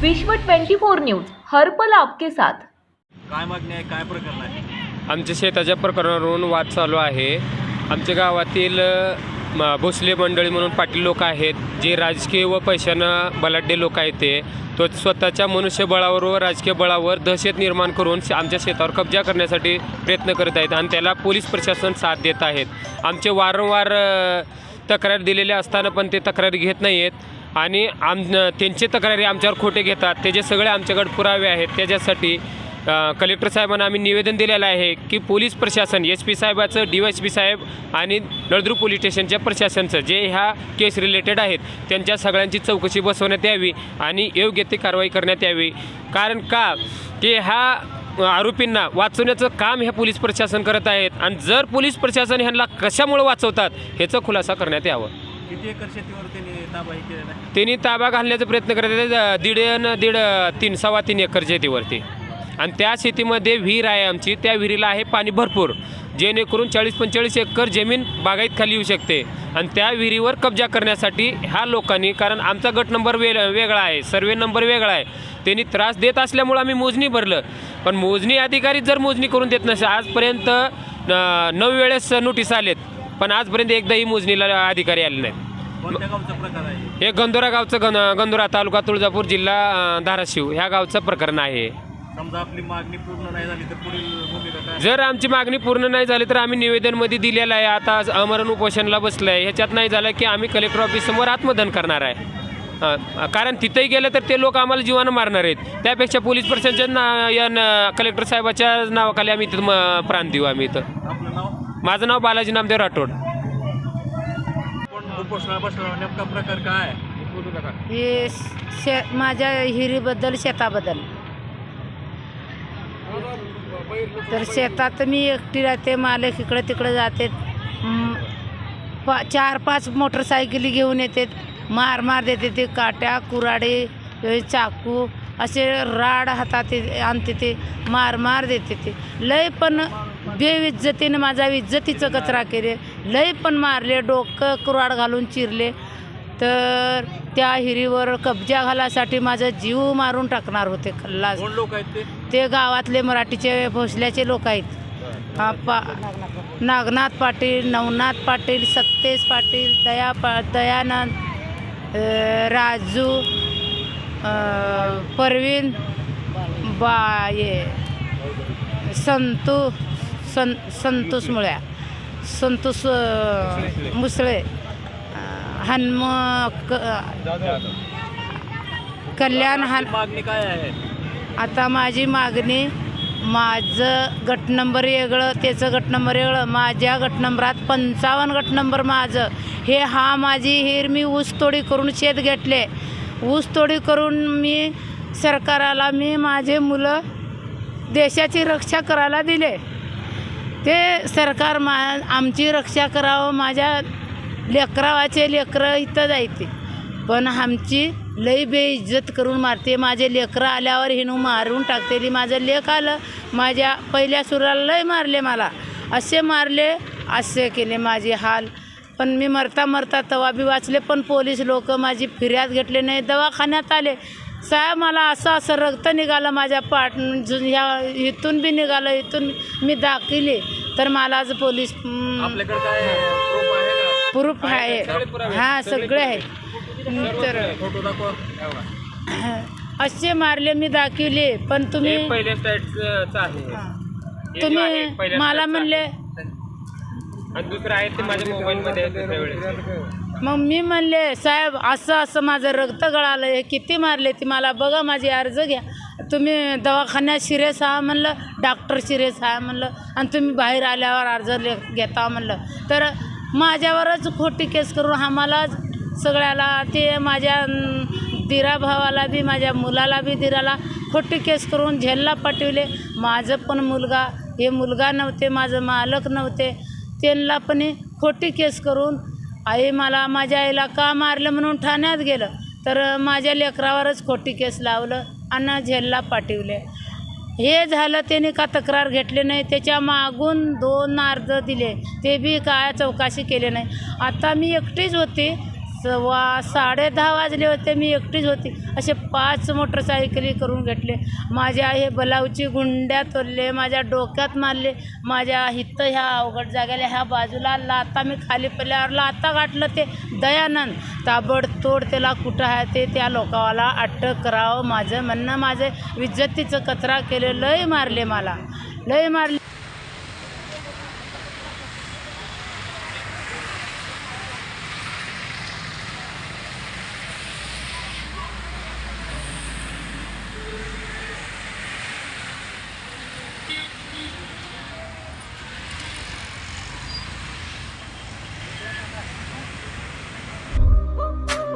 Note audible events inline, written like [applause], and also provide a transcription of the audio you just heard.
विश्व 24 न्यूज हर्पल आपके साथ. काय मागणी आहे? काय प्रकरण आहे? आमच्या शेताच्या प्रकरणावरून वाद चालू आहे. आमच्या गावातील म- भोसले मंडळी म्हणून पाटील लोक आहेत जे राजकीय व पैशानं बलाढ्य लोक आहेत ते. तो स्वतःच्या मनुष्यबळावर व राजकीय बळावर दहशत निर्माण करून शे- आमच्या शेतावर कब्जा करण्यासाठी प्रयत्न करत आहेत आणि त्याला पोलीस प्रशासन साथ देत आहेत. आमचे वारंवार अ, तक्रार दिलेल्या असताना पण ते तक्रारी घेत नाही आहेत आणि आम त्यांचे तक्रारी आमच्यावर खोटे घेतात. त्याचे सगळे आमच्याकडे पुरावे आहेत त्याच्यासाठी कलेक्टर साहेबांना आम्ही निवेदन दिलेलं आहे की पोलीस प्रशासन एस पी साहेबाचं डी वाय एस पी साहेब आणि नळदूर पोलीस स्टेशनच्या प्रशासनचं जे ह्या केस रिलेटेड आहेत त्यांच्या सगळ्यांची चौकशी बसवण्यात यावी आणि योग्य ती कारवाई करण्यात यावी. कारण का? की ह्या आरोपींना वाचवण्याचं काम हे पोलीस प्रशासन करत आहेत आणि जर पोलीस प्रशासन ह्यांना कशामुळे वाचवतात ह्याचा खुलासा करण्यात यावं. किती एकर शेतीवर त्यांनी ताबा हे केलेला आहे? त्यांनी ताबा घालण्याचा प्रयत्न करत आहेत. दीड न दीड तीन सव्वा तीन एकर शेतीवरती. आणि त्या शेतीमध्ये विहीर आहे आमची. त्या विहिरीला आहे पाणी भरपूर. जेणेकरून चाळीस पंचेचाळीस एकर जमीन बागायत खाली येऊ शकते. आणि त्या विहिरीवर कब्जा करण्यासाठी ह्या लोकांनी कारण आमचा गट नंबर वे वेगळा आहे सर्वे नंबर वेगळा आहे त्यांनी त्रास देत असल्यामुळं आम्ही मोजणी भरलं. पण मोजणी अधिकारी जर मोजणी करून देत नसेल आजपर्यंत नऊ वेळेस नोटीस आलेत. पण आजपर्यंत एकदाही मोजणीला अधिकारी आले नाहीत. कोणत्या गावचा प्रकार आहे? हे गंधोरा गावचं गण गंधोरा तालुका तुळजापूर जिल्हा अं, धाराशिव ह्या गावचं प्रकरण आहे. समजा आपली मागणी पूर्ण नाही झाली तर पुढील भूमिका काय? जर आमची मागणी पूर्ण नाही झाली तर आम्ही निवेदनमध्ये दिलेलं आहे. आता आज अमरण उपोषणला बसलं आहे ह्याच्यात नाही झालं की आम्ही कलेक्टर ऑफिससमोर आत्मदहन करणार आहे. अं, कारण तिथंही गेलं तर ते लोक आम्हाला जीवानं मारणार आहेत. त्यापेक्षा पोलीस प्रशासनच्या ना या न- कलेक्टर साहेबाच्या नावाखाली आम्ही इथं म- प्राण देऊ आम्ही इथं. आपलं नाव? माझं नाव बालाजी नामदेव राठोड. कोण उपोषणा बसला नेमका प्रकार काय आहे? हे शे माझ्या हिरीबद्दल शेताबद्दल. तर शेतात मी एकटी राहते मालक इकडं तिकडं जाते. पा चार पाच मोटरसायकली घेऊन येते. मार मार देते ते काट्या कुराडे चाकू असे राड हातात आणते ते मार मार देते ते. लय पण बेविज्जतीनं माझा इज्जतीचं कचरा केले. लय पण मारले डोकं कुराड घालून चिरले. तर त्या हिरीवर कब्जा घालासाठी माझा जीव मारून टाकणार होते खल्लास. कोण लोक आहेत ते? ते गावातले मराठीचे भोसल्याचे लोक आहेत. हा पा नागनाथ पाटील नवनाथ पाटील सत्तेज पाटील दया पा दयानंद अ, राजू अ, परवीन बा ये संतू सं संतोष मुळ्या संतोष मुसळे हनुम क- कल्याण हन मागणी काय आहे आता माझी मागणी माझं गट नंबर वेगळं त्याचं गट नंबर वेगळं माझ्या गट नंबरात पंचावन्न गट नंबर माझं. हे हा माझी हेर मी ऊसतोडी करून शेत घेतले. ऊसतोडी करून मी सरकाराला मी माझे मुलं देशाची रक्षा करायला दिले. ते सरकार मा आमची रक्षा करावं माझ्या लेकरावाचे लेकरं इथं जायते पण आमची लई बेइज्जत करून मारते. माझे लेकरं आल्यावर हिनू मारून टाकते माझं लेख आलं माझ्या पहिल्या सुराला लय मारले मला. असे मारले असे केले माझे हाल. पण मी मरता मरता तवा बी वाचले पण पोलीस लोक माझी फिर्याद घेतले नाही. दवाखान्यात आले. साहेब मला असं असं रक्त निघालं माझ्या पाट ह्या इथून बी निघालं इथून मी दाखिले. तर मला आज पोलीस प्रूफ आहे हां सगळे आहे तर [coughs] असे मारले मी दाखवले पण तुम्ही तुम्ही मला म्हणले दुसरं आहे ते माझ्या मोबाईलमध्ये मग मी म्हणले साहेब असं असं माझं रक्त गळालं हे किती मारले ती मला बघा माझी अर्ज घ्या. तुम्ही दवाखान्यात शिरेस आहा म्हणलं डॉक्टर शिरेस आहे म्हणलं आणि तुम्ही बाहेर आल्यावर अर्ज ले घेता म्हणलं. तर माझ्यावरच खोटी केस करून आम्हाला सगळ्याला ते माझ्या दिरा भावाला बी माझ्या मुलाला बी दिराला खोटी केस करून झेलला पाठविले. माझं पण मुलगा हे मुलगा नव्हते माझं मालक नव्हते. त्यांना पण हे खोटी केस करून आई मला माझ्या आईला का मारलं म्हणून ठाण्यात गेलं. तर माझ्या लेकरावरच खोटी केस लावलं आणि झेलला पाठवले. हे झालं त्याने का तक्रार घेतली नाही? त्याच्या मागून दोन अर्ज दिले. ते बी काय चौकशी केले नाही. आता मी एकटीच होती. सव्वा साडे दहा वाजले होते मी एकटीच होती. असे पाच मोटरसायकली करून घेतले. माझ्या हे बलावची गुंड्या तोडले माझ्या डोक्यात मारले. माझ्या हितं ह्या अवघड जागेला ह्या बाजूला लाता मी खाली पडल्यावर लाता गाठलं ते दयानंद. ताबडतोड त्याला कुठं आहे ते त्या लोकावाला अटक करावं माझं म्हणणं. माझं इज्जतीचं कचरा केलं लय मारले मला. लय मारले.